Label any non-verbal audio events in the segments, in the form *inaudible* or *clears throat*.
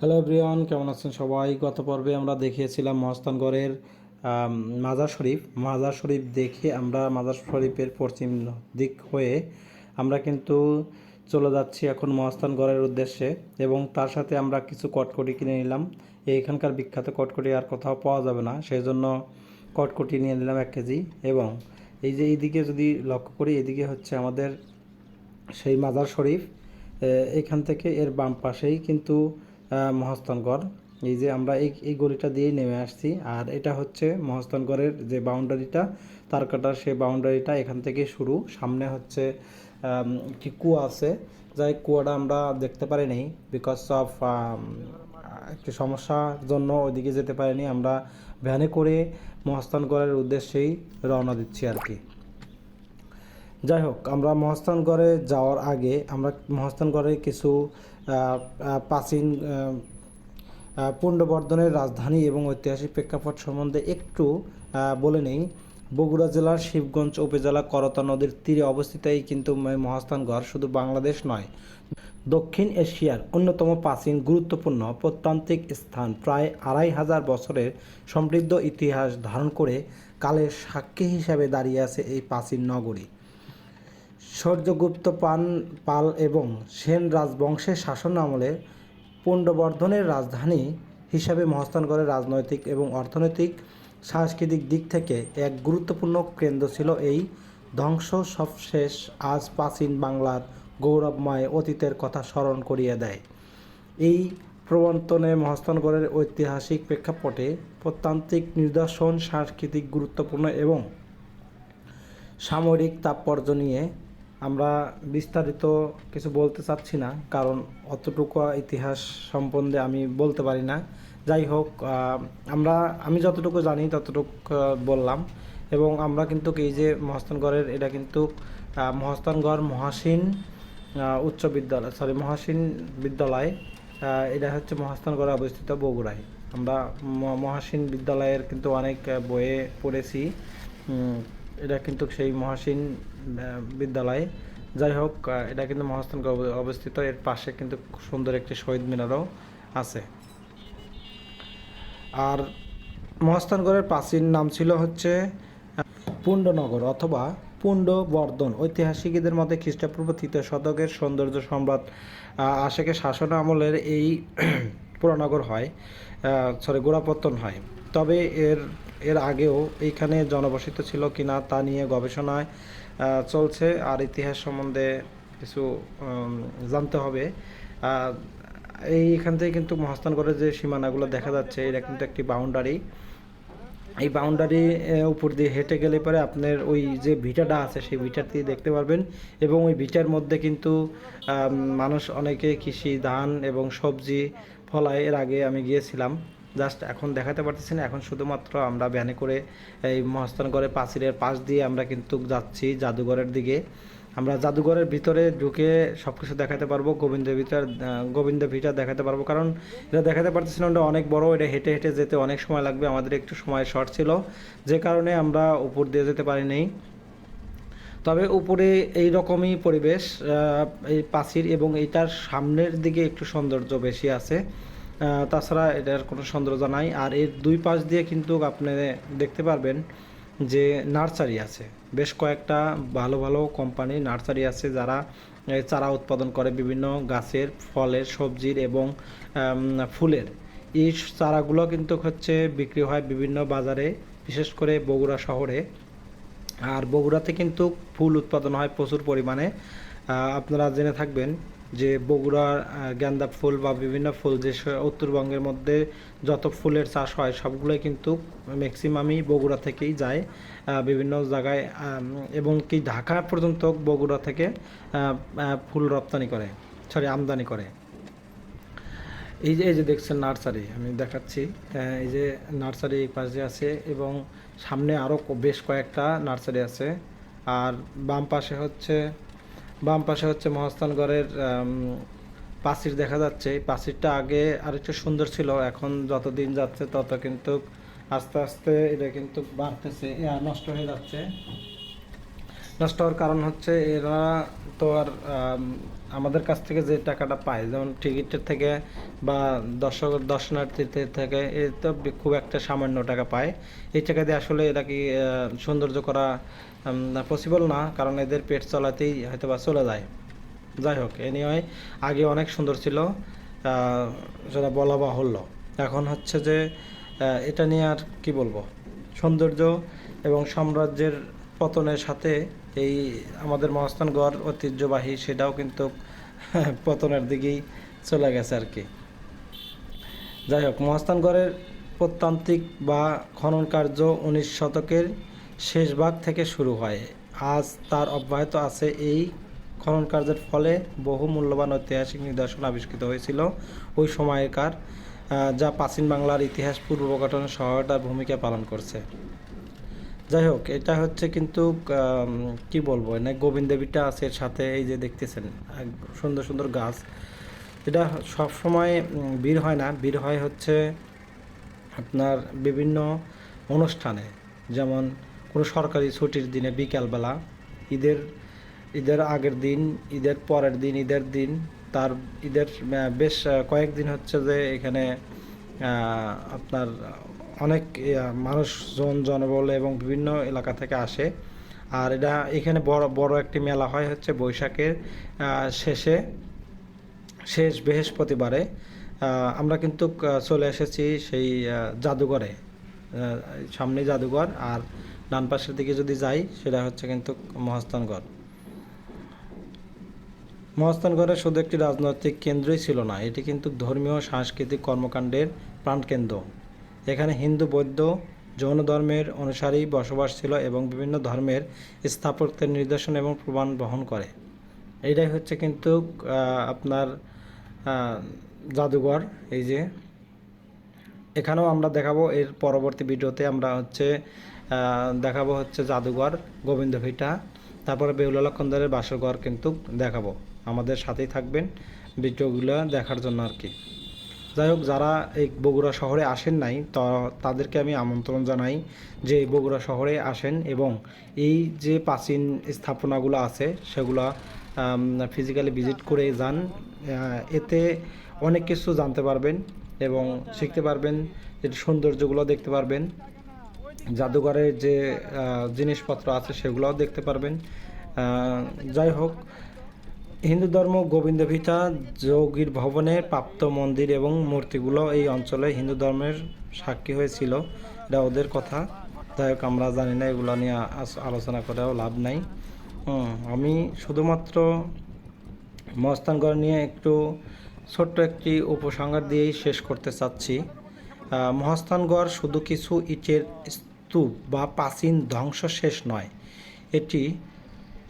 Hello everyone কেমন আছেন সবাই? গত পর্বে আমরা দেখিয়েছিলাম মহস্তানগড়ের মাজার শরীফ। মাজার শরীফ দেখে আমরা মাজার শরীফের পশ্চিম দিক হয়ে আমরা কিন্তু চলে যাচ্ছি এখন মহস্তানগড়ের উদ্দেশ্যে এবং তার সাথে আমরা কিছু কটকটি কিনে নিলাম। এইখানকার বিখ্যাত কটকটি আর কোথাও পাওয়া যাবে না সেই জন্য কটকটি নিয়ে নিলাম এক কেজি। এবং এই যে এইদিকে যদি লক্ষ্য করি এদিকে হচ্ছে আমাদের সেই মাজার শরীফ। এখান থেকে এর বাম পাশেই কিন্তু মহস্তানগড় এই যে আমরা এই এই গলিটা দিয়েই নেমে আসছি। আর এটা হচ্ছে মহস্তানগড়ের যে বাউন্ডারিটা, তার কাটার সেই বাউন্ডারিটা এখান থেকে শুরু। সামনে হচ্ছে একটি কুয়া আছে। যাই কুয়াটা আমরা দেখতে পারিনি বিকজ অফ একটি সমস্যার জন্য ওইদিকে যেতে পারিনি। আমরা ভ্যানে করে মহস্তানগড়ের উদ্দেশ্যেই রওনা দিচ্ছি আর কি। যাই হোক আমরা মহস্তানগড়ে যাওয়ার আগে আমরা মহস্তানগড়ে কিছু প্রাচীন পুণ্ডবর্ধনের রাজধানী এবং ঐতিহাসিক প্রেক্ষাপট সম্বন্ধে একটু বলে নেই। বগুড়া জেলার শিবগঞ্জ উপজেলা করতা নদীর তীরে অবস্থিত এই কিন্তু মহাস্থানগড় শুধু বাংলাদেশ নয়, দক্ষিণ এশিয়ার অন্যতম প্রাচীন গুরুত্বপূর্ণ প্রত্যান্তিক স্থান। প্রায় আড়াই হাজার বছরের সমৃদ্ধ ইতিহাস ধারণ করে কালের সাক্ষী হিসাবে দাঁড়িয়ে আছে এই প্রাচীন নগরী। সূর্যগুপ্ত পান, পাল এবং সেন রাজবংশের শাসন আমলে পুণ্ডবর্ধনের রাজধানী হিসাবে মহস্তানগড়ের রাজনৈতিক এবং অর্থনৈতিক সাংস্কৃতিক দিক থেকে এক গুরুত্বপূর্ণ কেন্দ্র ছিল এই ধ্বংস সবশেষ আজ প্রাচীন বাংলার গৌরবময় অতীতের কথা স্মরণ করিয়ে দেয়। এই প্রবর্তনে মহস্তানগড়ের ঐতিহাসিক প্রেক্ষাপটে প্রত্যান্তিক নিদর্শন, সাংস্কৃতিক গুরুত্বপূর্ণ এবং সামরিক তাৎপর্য নিয়ে আমরা বিস্তারিত কিছু বলতে চাচ্ছি না, কারণ অতটুকু ইতিহাস সম্বন্ধে আমি বলতে পারি না। যাই হোক আমরা, আমি যতটুকু জানি ততটুকু বললাম। এবং আমরা কিন্তু এই যে মহাস্থানগড়ের, এটা কিন্তু মহাস্থানগড় মহাসীন উচ্চ বিদ্যালয় সরি মহাসীন বিদ্যালয় এটা হচ্ছে মহাস্থানগড়ে অবস্থিত বগুড়ায়। আমরা মহাসীন বিদ্যালয়ের কিন্তু অনেক বইয়ে পড়েছি। এটা কিন্তু সেই মহাসীন বিদ্যালয়। যাই হোক এটা কিন্তু মহাস্থানগড় অব- অবস্থিত। এর পাশে কিন্তু সুন্দর একটি শহীদ মিনারও আছে। আর মহাস্থানগড়ের প্রাচীন নাম ছিল হচ্ছে পুণ্ডনগর অথবা পুণ্ডবর্ধন। ঐতিহাসিকদের মতে খ্রিস্টপূর্ব তৃতীয় শতকের সৌন্দর্য সম্রাট আশেকের শাসন আমলের এই *clears throat* পুরানগর হয় সরি, গোড়াপত্তন হয়। তবে এর এর আগেও এইখানে জনবসিত ছিল কিনা তা নিয়ে গবেষণায় চলছে। আর ইতিহাস সম্বন্ধে কিছু জানতে হবে। আহ, এই এখান থেকে কিন্তু মহাস্থানগড়ের যে সীমানাগুলো দেখা যাচ্ছে এটা কিন্তু একটি বাউন্ডারি এই বাউন্ডারি উপর দিয়ে হেঁটে গেলে পরে আপনার ওই যে ভিটাটা আছে সেই ভিটাটি দেখতে পারবেন। এবং ওই ভিটার মধ্যে কিন্তু মানুষ অনেকে কৃষি ধান এবং সবজি ফলায়। এর আগে আমি গিয়েছিলাম। জাস্ট এখন দেখাতে পারতেছি না। এখন শুধুমাত্র আমরা ভ্যানে করে এই মহাস্থানগড়ের পাঁচিলের পাশ দিয়ে আমরা কিন্তু যাচ্ছি জাদুঘরের দিকে। আমরা জাদুঘরের ভিতরে ঢুকে সব কিছু দেখাতে পারব গোবিন্দ ভিতর গোবিন্দ ভিটা দেখাতে পারব। কারণ এটা দেখাতে পারতেছি না, ওটা অনেক বড়, এটা হেঁটে হেঁটে যেতে অনেক সময় লাগবে, আমাদের একটু সময় শর্ট ছিল। যে কারণে আমরা উপর দিয়ে যেতে পারিনি। তবে উপরে এই রকমই পরিবেশ এই প্রাচীর এবং এটার সামনের দিকে একটু সৌন্দর্য বেশি আছে। তাছাড়া এটার কোনো সৌন্দর্য নাই। আর এর দুই পাশ দিয়ে কিন্তু আপনি দেখতে পারবেন যে নার্সারি আছে। বেশ কয়েকটা ভালো ভালো কোম্পানি নার্সারি আছে যারা চারা উৎপাদন করে বিভিন্ন গাছের ফলের, সবজির এবং ফুলের। এই চারাগুলো কিন্তু হচ্ছে বিক্রি হয় বিভিন্ন বাজারে, বিশেষ করে বগুড়া শহরে। আর বগুড়াতে কিন্তু ফুল উৎপাদন হয় প্রচুর পরিমাণে। আপনারা জেনে থাকবেন যে বগুড়ার আহ, গেন্দা ফুল বা বিভিন্ন ফুল যে উত্তরবঙ্গের মধ্যে যত ফুলের চাষ হয় সবগুলোই কিন্তু ম্যাক্সিমামই বগুড়া থেকেই যায় বিভিন্ন জায়গায় এবং কি ঢাকা পর্যন্ত বগুড়া থেকে ফুল রপ্তানি করে সরি আমদানি করে। এই যে এই যে দেখছেন নার্সারি আমি দেখাচ্ছি এই যে নার্সারি পাশে আছে এবং সামনে আরও বেশ কয়েকটা নার্সারি আছে। আর বাম পাশে হচ্ছে বাম পাশে হচ্ছে মহাস্থানগড়ের আম, প্রাচীর দেখা যাচ্ছে। এই প্রাচীরটা আগে আরেকটু সুন্দর ছিল এখন যত দিন যাচ্ছে তত কিন্তু আস্তে আস্তে এটা কিন্তু বাড়তেছে নষ্ট হয়ে যাচ্ছে। নষ্ট হওয়ার কারণ হচ্ছে এরা তো আর আম, আমাদের কাছ থেকে যে টাকাটা পায় যেমন টিকিটের থেকে বা দর্শক দর্শনার্থীদের থেকে এ তো খুব একটা সামান্য টাকা পায়। এই টাকা দিয়ে আসলে এটা কি সৌন্দর্য করা পসিবল না কারণ এদের পেট চলাতেই হয়তো বা চলে যায়। যাই হোক এ নিয়ে আগে অনেক সুন্দর ছিল সেটা বলা বাহুল্য। এখন হচ্ছে যে এটা নিয়ে আর কি বলব? সৌন্দর্য এবং সাম্রাজ্যের পতনের সাথে এই আমাদের মহাস্থানগড় ঐতিহ্যবাহী, সেটাও কিন্তু *laughs* পতনের দিকেই চলে গেছে আর কি। যাই হোক মহাস্থানগড়ের প্রত্যান্তিক বা খনন কার্য উনিশ শতকের শেষ ভাগ থেকে শুরু হয়। আজ তার অব্যাহত আছে এই খনন কার্যের ফলে বহু মূল্যবান ঐতিহাসিক নিদর্শন আবিষ্কৃত হয়েছিল। ওই সময়কার যা প্রাচীন বাংলার ইতিহাস পূর্বগঠনের সহায়তার ভূমিকা পালন করছে। যাই হোক এটা হচ্ছে কিন্তু কি বলব না গোবিন্দ দেবীটা আছে এর সাথে এই যে দেখতেছেন সুন্দর সুন্দর গাছ। এটা সব সময় উম, ভিড় হয় না। ভিড় হয় হচ্ছে আপনার বিভিন্ন অনুষ্ঠানে। যেমন কোনো সরকারি ছুটির দিনে বিকালবেলা ঈদের ঈদের আগের দিন, ঈদের পরের দিন, ঈদের দিন, তার ঈদের বেশ কয়েকদিন হচ্ছে যে এখানে আপনার অনেক মানুষজন, জনবল এবং বিভিন্ন এলাকা থেকে আসে। আর এটা এখানে বড় বড় একটি মেলা হয় হচ্ছে বৈশাখের শেষে, শেষ বৃহস্পতিবারে। আমরা কিন্তু চলে এসেছি সেই জাদুঘরে সামনে জাদুঘর। আর ডান পাশের দিকে যদি যাই, সেটা হচ্ছে কিন্তু মহাস্থানগড় মহাস্থানগড়ে শুধু একটি রাজনৈতিক কেন্দ্রই ছিল না, এটি কিন্তু ধর্মীয় সাংস্কৃতিক কর্মকাণ্ডের প্রাণকেন্দ্র। এখানে হিন্দু, বৌদ্ধ, জৈন ধর্মের অনুসারী বসবাস ছিল এবং বিভিন্ন ধর্মের স্থাপত্যের নিদর্শন এবং প্রমাণ বহন করে। এটাই হচ্ছে কিন্তু আপনার জাদুঘর, এই যে এখানেও আমরা দেখাবো, এর পরবর্তী ভিডিওতে আমরা হচ্ছে দেখাবো হচ্ছে জাদুঘর গোবিন্দ ভিটা তারপরে বেহুলা লক্ষণদারের বাসরঘর কিন্তু দেখাবো। আমাদের সাথেই থাকবেন ভিডিওগুলো দেখার জন্য আর কি। যাই হোক, যারা এই বগুড়া শহরে আসেন নাই তাদেরকে আমি আমন্ত্রণ জানাই যে বগুড়া শহরে আসেন এবং এই যে প্রাচীন স্থাপনাগুলো আছে, সেগুলো ফিজিক্যালি ভিজিট করে যান। এতে অনেক কিছু জানতে পারবেন। এবং শিখতে পারবেন, এর সৌন্দর্যগুলো দেখতে পারবেন, জাদুঘরের যে জিনিসপত্র আছে সেগুলোও দেখতে পারবেন। যাই হোক, হিন্দু ধর্ম, গোবিন্দ ভিটা, যোগীর ভবনে প্রাপ্ত মন্দির এবং মূর্তিগুলো এই অঞ্চলে হিন্দু ধর্মের সাক্ষী হয়েছিল। এটা ওদের কথা। যাই হোক, আমরা জানি না, এগুলো নিয়ে আলোচনা করেও লাভ নাই। আমি শুধুমাত্র মস্তানগড় নিয়ে একটু ছোট্ট একটি উপসংহার দিয়েই শেষ করতে চাচ্ছি। মহাস্থানগড় শুধু কিছু ইটের স্তূপ বা প্রাচীন ধ্বংস শেষ নয়। এটি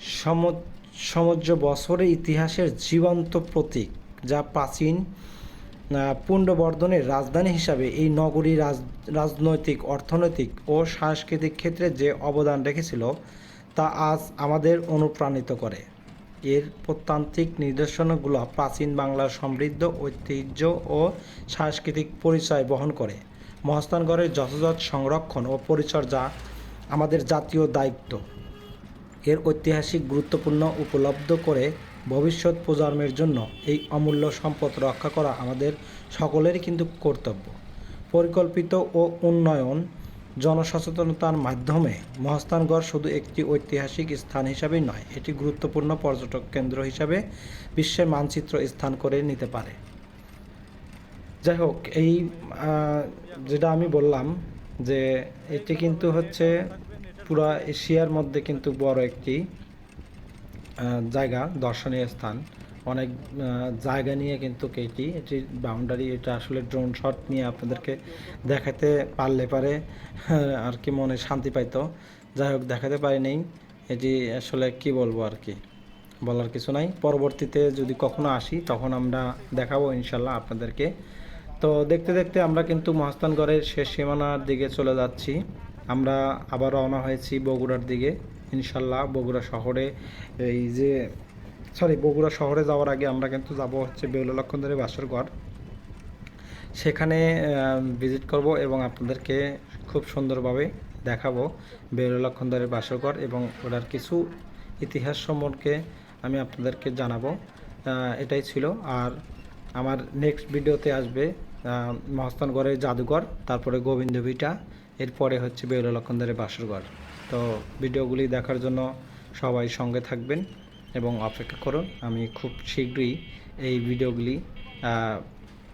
সম- সমুদ্র বছরের ইতিহাসের জীবন্ত প্রতীক, যা প্রাচীন পুণ্ডবর্ধনের রাজধানী হিসাবে এই নগরী রাজ, রাজনৈতিক, অর্থনৈতিক ও সাংস্কৃতিক ক্ষেত্রে যে অবদান রেখেছিল, তা আজ আমাদের অনুপ্রাণিত করে। এর প্রত্যান্তিক নিদর্শনগুলো প্রাচীন বাংলার সমৃদ্ধ ঐতিহ্য ও সাংস্কৃতিক পরিচয় বহন করে। মহাস্থানগড়ের যথাযথ সংরক্ষণ ও পরিচর্যা আমাদের জাতীয় দায়িত্ব। এর ঐতিহাসিক গুরুত্বপূর্ণ উপলব্ধ করে ভবিষ্যৎ প্রজন্মের জন্য এই অমূল্য সম্পদ রক্ষা করা আমাদের সকলেরই কিন্তু কর্তব্য। পরিকল্পিত ও উন্নয়ন জনসচেতনতার মাধ্যমে মহাস্থানগড় শুধু একটি ঐতিহাসিক স্থান হিসাবেই নয়, এটি গুরুত্বপূর্ণ পর্যটক কেন্দ্র হিসাবে বিশ্বের মানচিত্র স্থান করে নিতে পারে। যাই হোক, এই যেটা আমি বললাম যে এটি কিন্তু হচ্ছে পুরা এশিয়ার মধ্যে কিন্তু বড় একটি জায়গা, দর্শনীয় স্থান। অনেক জায়গা নিয়ে কিন্তু কেটি। এটি বাউন্ডারি এটা আসলে ড্রোন শট নিয়ে আপনাদেরকে দেখাতে পারলে পারে, *laughs* আর কি মনে শান্তি পাইতো। যাই হোক, দেখাতে পারিনি। এটি আসলে কি বলব আর কি? বলার কিছু নাই। পরবর্তীতে যদি কখনো আসি, তখন আমরা দেখাবো ইনশাল্লাহ আপনাদেরকে। তো দেখতে দেখতে আমরা কিন্তু মহাস্থানগড়ের শেষ সীমানার দিকে চলে যাচ্ছি। আমরা আবার রওনা হয়েছি বগুড়ার দিকে। ইনশাল্লাহ বগুড়া শহরে এই যে সরি বগুড়া শহরে যাওয়ার আগে আমরা কিন্তু যাব হচ্ছে বেউলা লক্ষণদারের বাসর ঘর। সেখানে ভিজিট করব এবং আপনাদেরকে খুব সুন্দরভাবে দেখাবো বেউলা লক্ষণদারের বাসরঘর এবং ওটার কিছু ইতিহাস সম্পর্কে আমি আপনাদেরকে জানাব। এটাই ছিল। আর আমার নেক্সট ভিডিওতে আসবে আহ, মহস্তানগড়ের জাদুঘর তারপরে গোবিন্দ ভিটা এরপরে হচ্ছে বেউলা লক্ষণদারের বাসরঘর তো ভিডিওগুলি দেখার জন্য সবাই সঙ্গে থাকবেন। এবং অপেক্ষা করুন, আমি খুব শীঘ্রই এই ভিডিওগুলি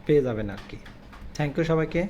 পেয়ে যাবেন আর কি। থ্যাংক ইউ সবাইকে।